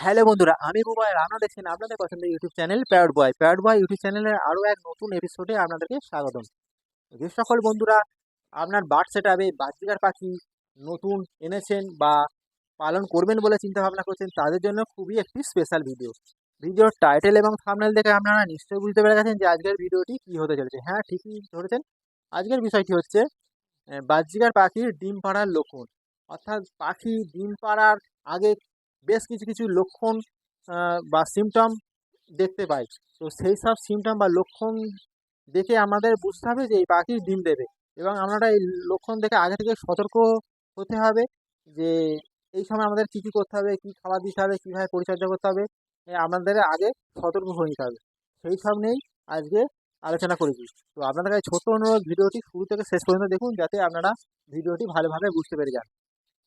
Hello বন্ধুরা আমি বুবাই আপনারা দেখছেন আপনাদের পছন্দের YouTube channel parrot boy parrot boy YouTube চ্যানেলের আরও এক নতুন এপিসোডে আপনাদেরকে স্বাগতম। যে সকল বন্ধুরা আপনার বার্ড আপে বাচ্চিকার পাখি নতুন এনেছেন বা পালন করবেন বলে চিন্তা ভাবনা করছেন তাদের জন্য খুবই একটি স্পেশাল ভিডিও ভিডিওর টাইটেল এবং থামনেল দেখে আপনারা নিশ্চয়ই বুঝতে পেরে গেছেন যে আজকের ভিডিওটি কী হতে চলেছে। হ্যাঁ ঠিকই ধরেছেন। আজকের বিষয়টি হচ্ছে আহ, বাহ্যিকার পাখির ডিম পাড়ার লক্ষণ। অর্থাৎ পাখি ডিম পাড়ার আগে বেশ কিছু কিছু লক্ষণ বা সিমটম দেখতে পাই। তো সেই সব সিমটম বা লক্ষণ দেখে আমাদের বুঝতে হবে যে এই পাখি ডিম দেবে এবং আমরা এই লক্ষণ দেখে আগে থেকে সতর্ক হতে হবে যে এই সময় আমাদের কী কী করতে হবে, কী খাবার দিতে হবে, কীভাবে পরিচর্যা করতে হবে আমাদের আগে সতর্ক হয়ে নিতে হবে। সেই সব নিয়েই আজকে আলোচনা করেছি। তো আপনাদের কাছে ছোট্ট অনুরোধ, ভিডিওটি শুরু থেকে শেষ পর্যন্ত দেখুন যাতে আপনারা ভিডিওটি ভালোভাবে বুঝতে পেরে যান।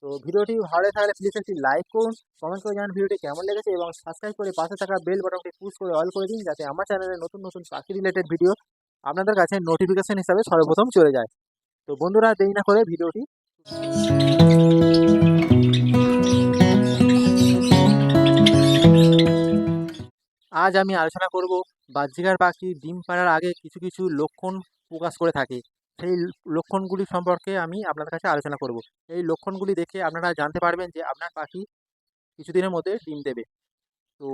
তো ভিডিওটি ভালো থাকলে প্লিজ একটি লাইক করুন কমেন্ট করে জানান ভিডিওটি কেমন লেগেছে এবং সাবস্ক্রাইব করে পাশে থাকা বেল বাটনটি পুশ করে অল করে দিন যাতে আমার চ্যানেলে নতুন নতুন পাখি রিলেটেড ভিডিও আপনাদের কাছে নোটিফিকেশন হিসাবে সর্বপ্রথম চলে যায়। তো বন্ধুরা, দেরি না করে ভিডিওটি আজ আমি আলোচনা করব বাহ্যিকার পাখি ডিম পাড়ার আগে কিছু কিছু লক্ষণ প্রকাশ করে থাকে। সেই লক্ষণগুলি সম্পর্কে আমি আপনাদের কাছে আলোচনা করব। এই লক্ষণগুলি দেখে আপনারা জানতে পারবেন যে আপনার পাখি কিছুদিনের মধ্যে ডিম দেবে। তো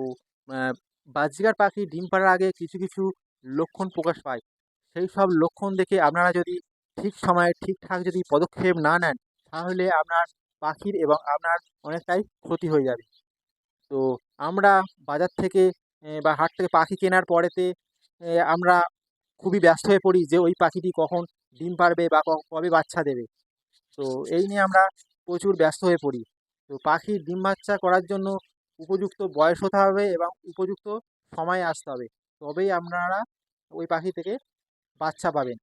বাহ্যিকার পাখি ডিম পাড়ার আগে কিছু কিছু লক্ষণ প্রকাশ পায়। সেই সব লক্ষণ দেখে আপনারা যদি ঠিক সময়ে, ঠিকঠাক যদি পদক্ষেপ না নেন, তাহলে আপনার পাখির এবং আপনার অনেকটাই ক্ষতি হয়ে যাবে। তো, আমরা বাজার থেকে বা হাট থেকে পাখি কেনার পরেতে আমরা খুবই ব্যস্ত হয়ে পড়ি যে ওই পাখিটি কখন ডিম পারবে বা কবে বাচ্চা দেবে। তো এই নিয়ে আমরা প্রচুর ব্যস্ত হয়ে পড়ি। তো পাখির ডিম বাচ্চা করার জন্য উপযুক্ত বয়স হতে হবে এবং উপযুক্ত সময়ে আসতে হবে। তবেই আপনারা ওই পাখি থেকে বাচ্চা পাবেন।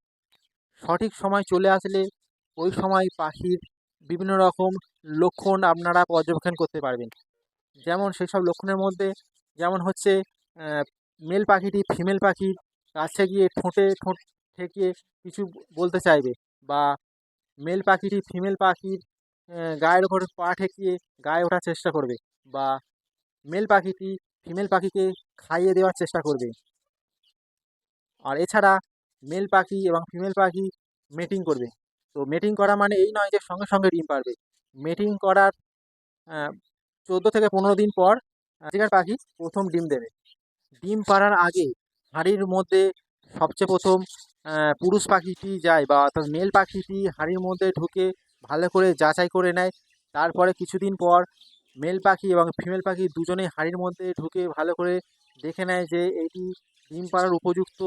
সঠিক সময় চলে আসলে ওই সময় পাখির বিভিন্ন রকম লক্ষণ আপনারা পর্যবেক্ষণ করতে পারবেন। যেমন সেসব লক্ষণের মধ্যে যেমন হচ্ছে মেল পাখিটি ফিমেল পাখির কাছে গিয়ে ঠোঁটে, ঠোঁট ঠেকিয়ে কিছু বলতে চাইবে বা মেল পাখিটি ফিমেল পাখির গায়ের ওপর পা ঠেকিয়ে গায়ে ওঠার চেষ্টা করবে বা মেল পাখিটি ফিমেল পাখিকে খাইয়ে দেওয়ার চেষ্টা করবে। আর এছাড়া মেল পাখি এবং ফিমেল পাখি মেটিং করবে। তো মেটিং করা মানে এই নয় যে সঙ্গে সঙ্গে ডিম পারবে। মেটিং করার চোদ্দ থেকে পনেরো দিন পর আজিকার পাখি প্রথম ডিম দেবে। ডিম পাড়ার আগে হাঁড়ির মধ্যে সবচেয়ে প্রথম পুরুষ পাখিটি যায় বা অর্থাৎ মেল পাখিটি হাঁড়ির মধ্যে ঢুকে ভালো করে যাচাই করে নেয়। তারপরে কিছুদিন পর মেল পাখি এবং ফিমেল পাখি দুজনেই হাঁড়ির মধ্যে ঢুকে ভালো করে দেখে নেয় যে এটি ডিম পাড়ার উপযুক্ত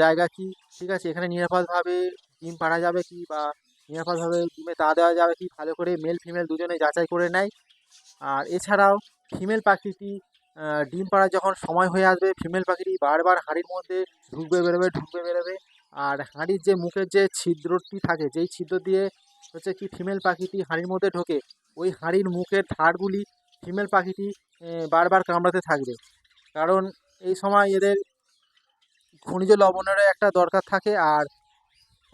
জায়গা কি। ঠিক আছে, এখানে নিরাপদভাবে ডিম পাড়া যাবে কি বা নিরাপদভাবে ডিমে তা দেওয়া যাবে কি, ভালো করে মেল ফিমেল দুজনে যাচাই করে নেয়। আর এছাড়াও ফিমেল পাখিটি ডিম পাড়ার যখন সময় হয়ে আসবে ফিমেল পাখিটি বারবার হাঁড়ির মধ্যে ঢুকবে, বেরোবে ঢুকবে, বেরোবে। আর হাঁড়ির যে মুখের যে ছিদ্রটি থাকে, যেই ছিদ্র দিয়ে হচ্ছে কি ফিমেল পাখিটি হাঁড়ির মধ্যে ঢোকে, ওই হাঁড়ির মুখের ধারগুলি ফিমেল পাখিটি বারবার কামড়াতে থাকবে। কারণ এই সময় এদের খনিজ লবণেরও একটা দরকার থাকে আর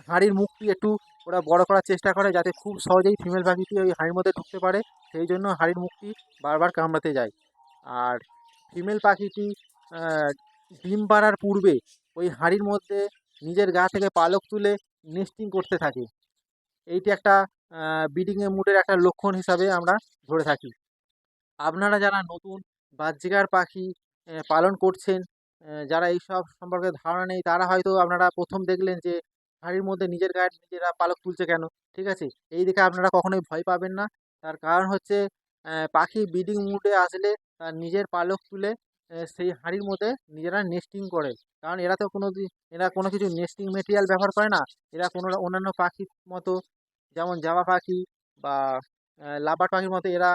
হাঁড়ির মুখটি একটু ওরা বড় করার চেষ্টা করে যাতে খুব সহজেই ফিমেল পাখিটি ওই হাঁড়ির মধ্যে ঢুকতে পারে, সেই জন্য হাঁড়ির মুখটি বারবার কামড়াতে যায়। আর ফিমেল পাখিটি ডিম পাড়ার পূর্বে ওই হাঁড়ির মধ্যে নিজের গা থেকে পালক তুলে নেস্টিং করতে থাকে। এইটি একটা ব্রিডিংয়ের মুডের একটা লক্ষণ হিসাবে আমরা ধরে থাকি। আপনারা যারা নতুন বাহ্যিকার পাখি পালন করছেন যারা এইসব সম্পর্কে ধারণা নেই, তারা হয়তো আপনারা প্রথম দেখলেন যে, হাঁড়ির মধ্যে নিজের গায়ে নিজেরা পালক তুলছে কেন? ঠিক আছে? এই দিকে আপনারা কখনোই ভয় পাবেন না। তার কারণ হচ্ছে পাখি ব্রিডিং মুডে আসলে তার নিজের পালক তুলে সেই হাঁড়ির মধ্যে নিজেরা নেস্টিং করে। কারণ এরা তো কোনো এরা কোনো কিছু নেস্টিং মেটেরিয়াল ব্যবহার করে না। এরা কোনো অন্যান্য পাখির মতো, যেমন জাবা পাখি বা লাবার পাখির মতো এরা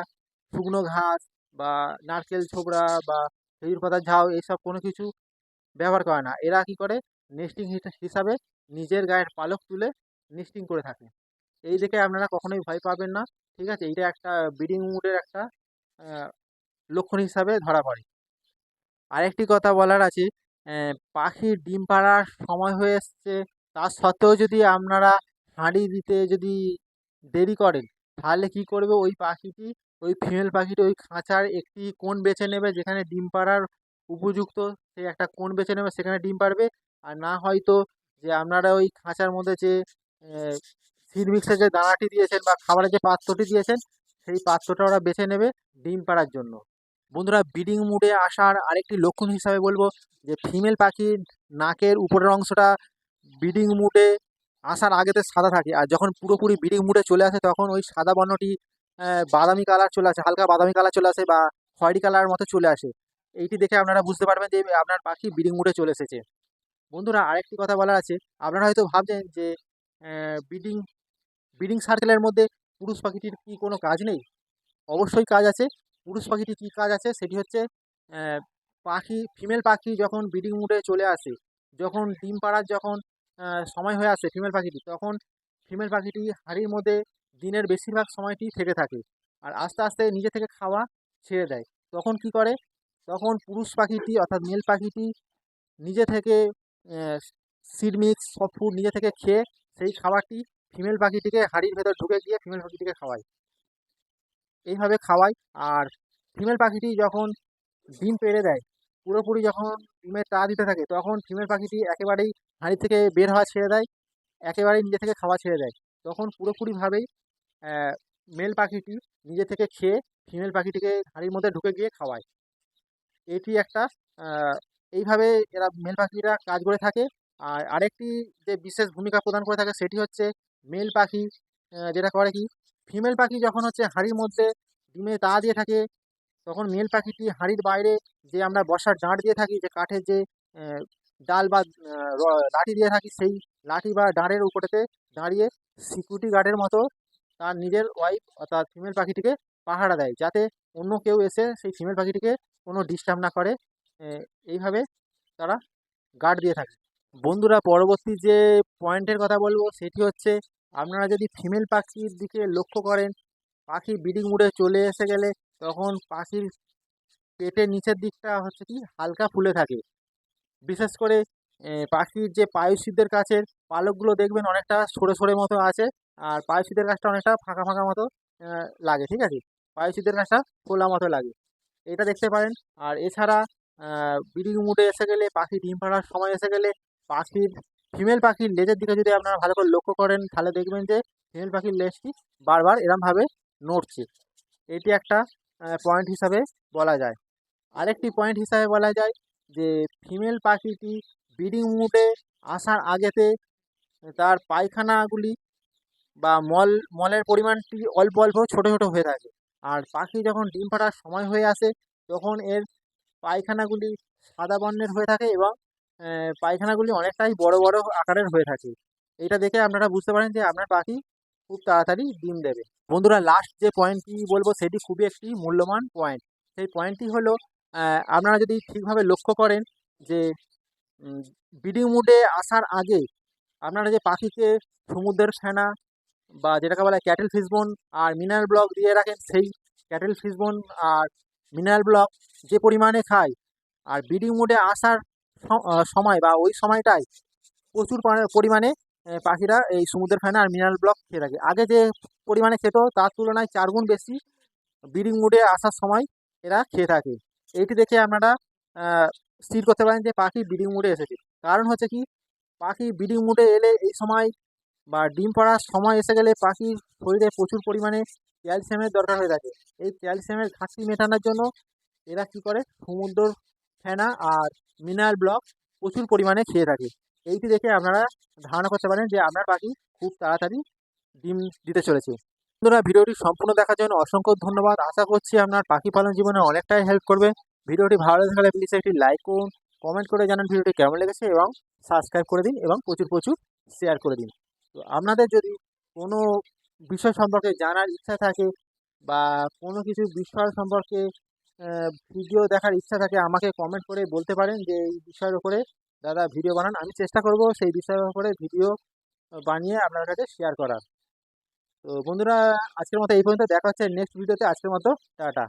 শুকনো ঘাস বা নারকেল ছোবড়া বা খেজুর পাতার ঝাউ এইসব কোনো কিছু ব্যবহার করে না। এরা কী করে? নেস্টিং হিসাবে নিজের গায়ের পালক তুলে নেস্টিং করে থাকে। এই দেখে আপনারা কখনোই ভয় পাবেন না, ঠিক আছে? এইটা একটা ব্রিডিং মুডের একটা লক্ষণ হিসাবে ধরা পড়ে। আরেকটি কথা বলার আছে পাখির ডিম পাড়ার সময় হয়ে এসছে, তা সত্ত্বেও যদি আপনারা হাঁড়ি দিতে যদি দেরি করেন, তাহলে কি করবে ওই পাখিটি, ওই ফিমেল পাখিটি ওই খাঁচার একটি কোণ বেছে নেবে যেখানে ডিম পাড়ার উপযুক্ত সেই একটা কোণ বেছে নেবে, সেখানে ডিম পাড়বে। আর না হয়তো যে আপনারা ওই খাঁচার মধ্যে যে সিড মিক্সের যে দানাটি দিয়েছেন বা খাবারের যে পাত্রটি দিয়েছেন, সেই পাত্রটা ওরা বেছে নেবে ডিম পাড়ার জন্য। বন্ধুরা ব্রিডিং মুডে আসার আরেকটি লক্ষণ হিসাবে বলব যে ফিমেল পাখির নাকের উপরের অংশটা ব্রিডিং মুডে আসার আগেতে সাদা থাকে। আর যখন পুরোপুরি ব্রিডিং মুডে চলে আসে তখন ওই সাদা বর্ণটি বাদামি কালার চলে আসে, হালকা বাদামি কালার চলে আসে বা খয়েরি কালার মতো চলে আসে। এইটি দেখে আপনারা বুঝতে পারবেন যে আপনার পাখি ব্রিডিং মুডে চলে এসেছে। বন্ধুরা আরেকটি কথা বলার আছে, আপনারা হয়তো ভাবছেন যে ব্রিডিং ব্রিডিং সার্কেলের মধ্যে পুরুষ পাখিটির কি কোনো কাজ নেই? অবশ্যই কাজ আছে। পুরুষ পাখিটির কী কাজ আছে? সেটি হচ্ছে পাখি ফিমেল পাখি যখন ব্রিডিং মুডে চলে আসে, যখন ডিম পাড়ার যখন সময় হয়ে আসে ফিমেল পাখিটি, তখন ফিমেল পাখিটি হাঁড়ির মধ্যে দিনের বেশিরভাগ সময়টি থেকে থাকে আর আস্তে আস্তে নিজে থেকে খাওয়া ছেড়ে দেয়। তখন কি করে? তখন পুরুষ পাখিটি অর্থাৎ মেল পাখিটি নিজে থেকে সিড মিক্স সব ফুড নিজে থেকে খেয়ে সেই খাবারটি ফিমেল পাখিটিকে হাঁড়ির ভেতর ঢুকে গিয়ে ফিমেল পাখিটিকে খাওয়ায়। এইভাবে খাওয়ায় আর ফিমেল পাখিটি যখন ডিম পেড়ে দেয়, পুরোপুরি যখন ডিমের তা দিতে থাকে, তখন ফিমেল পাখিটি একেবারেই হাঁড়ি থেকে বের হওয়া ছেড়ে দেয়, একেবারেই নিজে থেকে খাওয়া ছেড়ে দেয়। তখন পুরোপুরিভাবেই মেল পাখিটি নিজে থেকে খেয়ে ফিমেল পাখিটিকে হাঁড়ির মধ্যে ঢুকে গিয়ে খাওয়ায়। এটি একটা এইভাবে এরা মেল পাখিরা কাজ করে থাকে। আর আরেকটি যে বিশেষ ভূমিকা প্রদান করে থাকে সেটি হচ্ছে, মেল পাখি যেটা করে কি ফিমেল পাখি যখন হচ্ছে হাঁড়ির মধ্যে ডিমে তা দিয়ে থাকে, তখন মেল পাখিটি হাঁড়ির বাইরে যে আমরা বসার ডাঁট দিয়ে থাকি, যে কাঠের যে ডাল বা লাঠি দিয়ে থাকি, সেই লাঠি বা ডাঁড়ের উপরেতে দাঁড়িয়ে সিকিউরিটি গার্ডের মতো তার নিজের ওয়াইফ অর্থাৎ ফিমেল পাখিটিকে পাহারা দেয়, যাতে অন্য কেউ এসে সেই ফিমেল পাখিটিকে কোনো ডিস্টার্ব না করে। এইভাবে তারা গার্ড দিয়ে থাকে। বন্ধুরা, পরবর্তী যে পয়েন্টের কথা বলব, সেটি হচ্ছে আপনারা যদি ফিমেল পাখির দিকে লক্ষ্য করেন, পাখি ব্রিডিং মুডে চলে এসে গেলে তখন পাখির পেটের নিচের দিকটা হচ্ছে কি, হালকা ফুলে থাকে। বিশেষ করে পাখির যে পায়ুসিদের কাছের পালকগুলো দেখবেন অনেকটা সরে সরে মতো আছে, আর পায়ুসিদের কাছটা অনেকটা ফাঁকা ফাঁকা মতো লাগে, ঠিক আছে? পায়ুসিদের কাছটা খোলা মতো লাগে। এটা দেখতে পারেন। আর এছাড়া ব্রিডিং মুডে এসে গেলে পাখি ডিম পাড়ার সময় এসে গেলে পাখির ফিমেল পাখির লেজের দিকে যদি আপনারা ভালো করে লক্ষ্য করেন, তাহলে দেখবেন যে ফিমেল পাখির লেজটি বারবার এরমভাবে নড়ছে। এটি একটা পয়েন্ট হিসাবে বলা যায়। আরেকটি পয়েন্ট হিসাবে বলা যায় যে ফিমেল পাখিটি ব্রিডিং মুডে আসার আগেতে তার পায়খানাগুলি বা মল, মলের পরিমাণটি অল্প অল্প ছোটো ছোটো হয়ে থাকে। আর পাখি যখন ডিম পাড়ার সময় হয়ে আসে, তখন এর পায়খানাগুলি সাদা বর্ণের হয়ে থাকে এবং পায়খানাগুলি অনেকটাই বড় বড় আকারের হয়ে থাকে। এটা দেখে আপনারা বুঝতে পারেন যে আপনার পাখি খুব তাড়াতাড়ি ডিম দেবে। বন্ধুরা লাস্ট যে পয়েন্টটি বলব, সেটি খুবই একটি মূল্যবান পয়েন্ট সেই পয়েন্টটি হলো আপনারা যদি ঠিকভাবে লক্ষ্য করেন যে ব্রিডিং মুডে আসার আগে আপনারা যে পাখিকে সমুদ্রের ফেনা বা যেটাকে বলে ক্যাটেল ফিশবোন আর মিনারেল ব্লক দিয়ে রাখেন, সেই ক্যাটেল ফিশবোন আর মিনারেল ব্লক যে পরিমাণে খায়, আর ব্রিডিং মুডে আসার সময় বা ওই সময়টায় প্রচুর পরি- পরিমাণে পাখিরা এই সমুদ্রের ফেনা আর মিনারেল ব্লক খেয়ে থাকে। আগে যে পরিমাণে খেত তার তুলনায় চার গুণ বেশি ব্রিডিং মুডে আসার সময় এরা খেয়ে থাকে। এইটি দেখে আপনারা স্থির করতে পারেন যে পাখি ব্রিডিং মুডে এসেছে। কারণ হচ্ছে কি, পাখি ব্রিডিং মুডে এলে এই সময় বা ডিম পাড়ার সময় এসে গেলে পাখির শরীরে প্রচুর পরিমাণে ক্যালসিয়ামের দরকার হয়ে থাকে। এই ক্যালসিয়ামের ঘাটতি মেটানোর জন্য এরা কী করে? সমুদ্র ফেনা আর মিনারেল ব্লক প্রচুর পরিমাণে খেয়ে থাকে। এইটি দেখে আপনারা ধারণা করতে পারেন যে আপনার পাখি খুব তাড়াতাড়ি ডিম দিতে চলেছে। বন্ধুরা, ভিডিওটি সম্পূর্ণ দেখার জন্য অসংখ্য ধন্যবাদ। আশা করছি আপনার পাখি পালন জীবনে অনেকটাই হেল্প করবে। ভিডিওটি ভালো লেগে থাকলে প্লিজ একটি লাইক করুন কমেন্ট করে জানান ভিডিওটি কেমন লেগেছে এবং সাবস্ক্রাইব করে দিন এবং প্রচুর প্রচুর শেয়ার করে দিন। তো আপনাদের যদি কোনো বিষয় সম্পর্কে জানার ইচ্ছা থাকে বা কোনো কিছু বিষয় সম্পর্কে ভিডিও দেখার ইচ্ছা থাকে, আমাকে কমেন্ট করে বলতে পারেন যে, এই বিষয়ের উপরে দাদা ভিডিও বানান। আমি চেষ্টা করব সেই বিষয়ের উপরে ভিডিও বানিয়ে আপনার কাছে শেয়ার করার। তো বন্ধুরা, আজকের মতো এই পর্যন্ত। দেখা হচ্ছে নেক্সট ভিডিওতে আজকের মতো, টাটা।